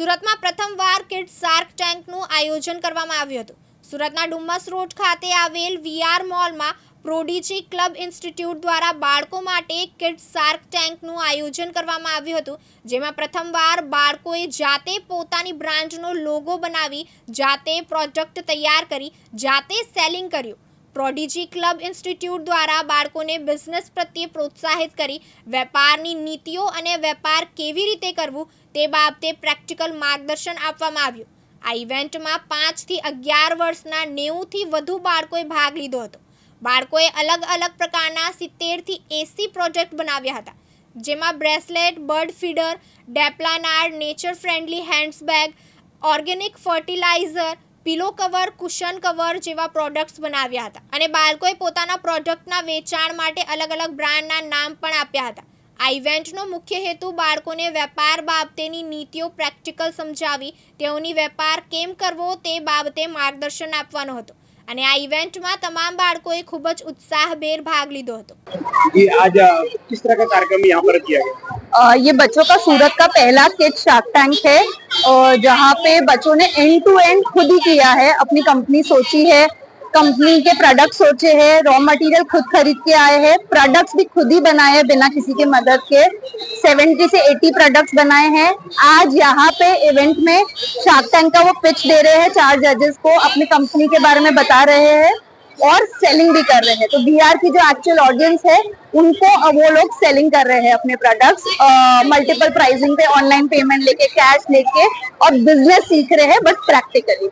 સુરતમાં પ્રથમવાર kid SAARC ટેન્કનું આયોજન કરવામાં આવ્યું હતું સુરતના ડુમ્મસ રોડ ખાતે આવેલ વીઆર મોલમાં પ્રોડીજી ક્લબ ઇન્સ્ટિટ્યૂટ દ્વારા બાળકો માટે કિડ શાર્ક ટેન્કનું આયોજન કરવામાં આવ્યું હતું જેમાં પ્રથમવાર બાળકોએ જાતે પોતાની બ્રાન્ડનો લોગો બનાવી જાતે પ્રોડક્ટ તૈયાર કરી જાતે સેલિંગ કર્યું પ્રોડિજી ક્લબ ઇન્સ્ટિટ્યૂટ દ્વારા બાળકોને બિઝનેસ પ્રત્યે પ્રોત્સાહિત કરી વેપારની નીતિઓ અને વેપાર કેવી રીતે કરવું તે બાબતે પ્રેક્ટિકલ માર્ગદર્શન આપવામાં આવ્યું આ ઇવેન્ટમાં પાંચથી અગિયાર વર્ષના નેવુંથી વધુ બાળકોએ ભાગ લીધો હતો બાળકોએ અલગ અલગ પ્રકારના સિત્તેરથી એસી પ્રોજેક્ટ બનાવ્યા હતા જેમાં bracelet bird feeder day planner nature friendly hands bag organic fertiliser pillow cover cushion cover જેવા પ્રોડક્ટ્સ બનાવ્યા હતા અને બાળકોએ પોતાના પ્રોડક્ટના વેચાણ માટે અલગ અલગ બ્રાન્ડના નામ પણ આપ્યા હતા આ ઇવેન્ટનો મુખ્ય હેતુ બાળકોને વેપાર બાબતેની નીતિઓ પ્રેક્ટિકલ સમજાવી તેઓની વેપાર કેમ કરવો તે બાબતે માર્ગદર્શન આપવાનો હતો અને આ ઇવેન્ટમાં તમામ બાળકોએ ખૂબ જ ઉત્સાહભેર ભાગ લીધો હતો આજ કિસ तरह का कार्यक्रम यहाँ पर किया गया आ, ये बच्चों का सूरत का पहला किड शार्क टैंक है और जहाँ पे बच्चों ने एंड टू एंड खुद ही किया है अपनी कंपनी सोची है कंपनी के प्रोडक्ट सोचे हैं रॉ मटेरियल खुद खरीद के आए हैं प्रोडक्ट्स भी खुद ही बनाए हैं बिना किसी के मदद के 70 से 80 प्रोडक्ट्स बनाए हैं आज यहाँ पे इवेंट में शार्क टैंक का वो पिच दे रहे हैं चार जजेस को अपनी कंपनी के बारे में बता रहे हैं और सेलिंग भी कर रहे हैं तो बिहार की जो एक्चुअल ऑडियंस है उनको वो लोग सेलिंग कर रहे हैं अपने प्रोडक्ट्स मल्टीपल प्राइसिंग पे ऑनलाइन पेमेंट लेके कैश लेके और बिजनेस सीख रहे हैं बट प्रैक्टिकली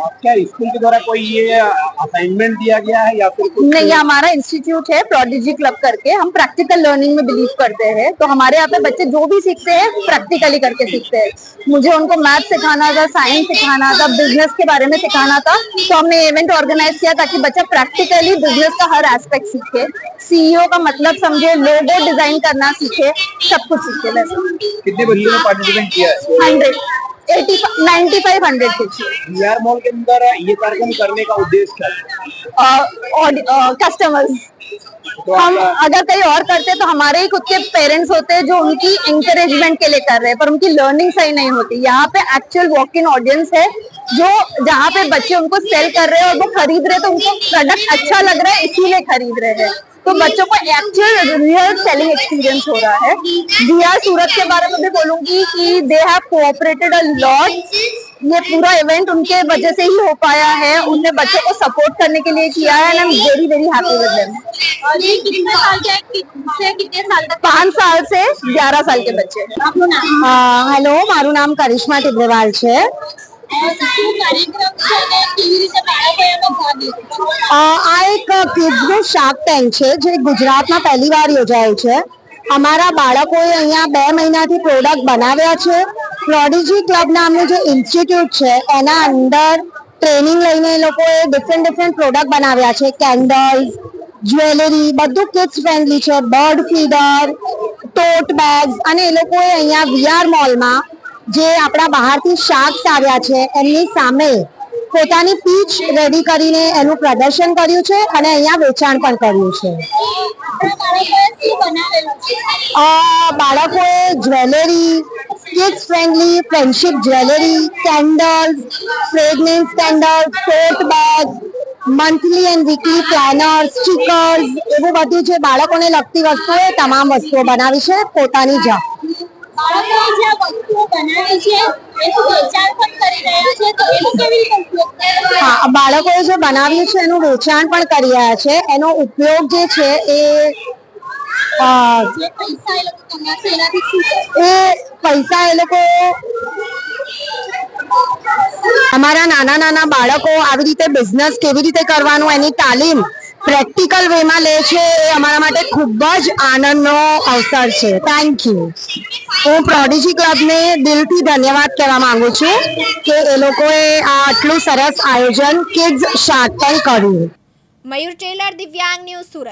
क्या स्कूल के द्वारा कोई ये असाइनमेंट दिया गया है या फिर कुछ नहीं हमारा इंस्टीट्यूट है प्रोडिजी क्लब करके हम प्रैक्टिकल लर्निंग में बिलीव करते हैं तो हमारे यहाँ पे बच्चे जो भी सीखते हैं प्रैक्टिकली करके सीखते हैं मुझे उनको मैथ सिखाना था साइंस सिखाना था बिजनेस के बारे में सिखाना था तो हमने इवेंट ऑर्गेनाइज किया ताकि बच्चा प्रैक्टिकली बिजनेस का हर एस्पेक्ट सीखे सीईओ का मतलब समझे लोगो डिजाइन करना सीखे सब कुछ सीखे वैसे कितने बच्चों ने पार्टिसिपेट किया hundred ninety five hundred mall के अंदर ये कार्यक्रम करने का उद्देश्य क्या तो हम अगर कहीं और करते तो हमारे ही खुद के पेरेंट्स होते हैं जो उनकी इंकरेजमेंट के लिए कर रहे हैं पर उनकी लर्निंग सही नहीं होती यहाँ पे एक्चुअल वॉक इन ऑडियंस है जो जहाँ पे बच्चे उनको सेल कर रहे हैं और वो खरीद रहे हैं तो उनको प्रोडक्ट अच्छा लग रहा है इसीलिए खरीद रहे हैं तो बच्चों को एक्चुअल रियल सेलिंग एक्सपीरियंस हो रहा है बिहार सूरत के बारे में भी बोलूंगी कि they have cooperated a lot ये पूरा इवेंट उनके वजह से ही हो पाया है उनने बच्चों को सपोर्ट करने के लिए किया है and I am very very happy with them पांच साल से ग्यारह साल के बच्चे हेलो हाँ, मारू नाम करिश्मा टिब्रेवाल है આ એક કિડ્સનું શાર્ક ટેન્ક છે જે ગુજરાતમાં પહેલીવાર યોજાયું છે અમારા બાળકોએ અહીંયા બે મહિનાથી પ્રોડક્ટ બનાવ્યા છે પ્રોડિજી ક્લબ નામનું જે ઇન્સ્ટિટ્યૂટ છે એના અંદર ટ્રેનિંગ લઈને એ લોકોએ ડિફરન્ટ ડિફરન્ટ પ્રોડક્ટ બનાવ્યા છે કેન્ડલ્સ જ્વેલરી બધું કિડ્સ ફ્રેન્ડલી છે બર્ડ ફીડર ટોટ બેગ્સ અને એ લોકોએ અહીંયા વીઆર મોલમાં જે આપણા બહારથી શાર્ક્સ આવ્યા છે એમની સામે પોતાની પીચ રેડી કરીને એનું પ્રદર્શન કર્યું છે અને અહીંયા વેચાણ પણ કર્યું છે બાળકોએ jewellery kids friendly friendship jewellery candles fragrance candles tote bag monthly and weekly planner stickers એવું બધું જે બાળકોને લગતી વસ્તુઓ તમામ વસ્તુઓ બનાવી છે પોતાની જ હા બાળકોએ જે બનાવ્યું છે એનું વેચાણ પણ કરી રહ્યા છે એનો ઉપયોગ જે છે એ એ પૈસા એ લોકો અમારા નાના નાના બાળકો આવી રીતે બિઝનેસ કેવી રીતે કરવાનું એની તાલીમ પ્રેક્ટિકલ વેમાં લે છે એ અમારા માટે ખૂબ જ આનંદનો અવસર છે થેન્ક યુ હું પ્રોડિજી ક્લબને દિલથી ધન્યવાદ કહેવા માંગુ છું કે એ લોકોએ આ આટલું સરસ આયોજન કિડ્સ શાર્ક પણ કર્યું મયુર ટેલર દિવ્યાંગ ન્યૂઝ સુરત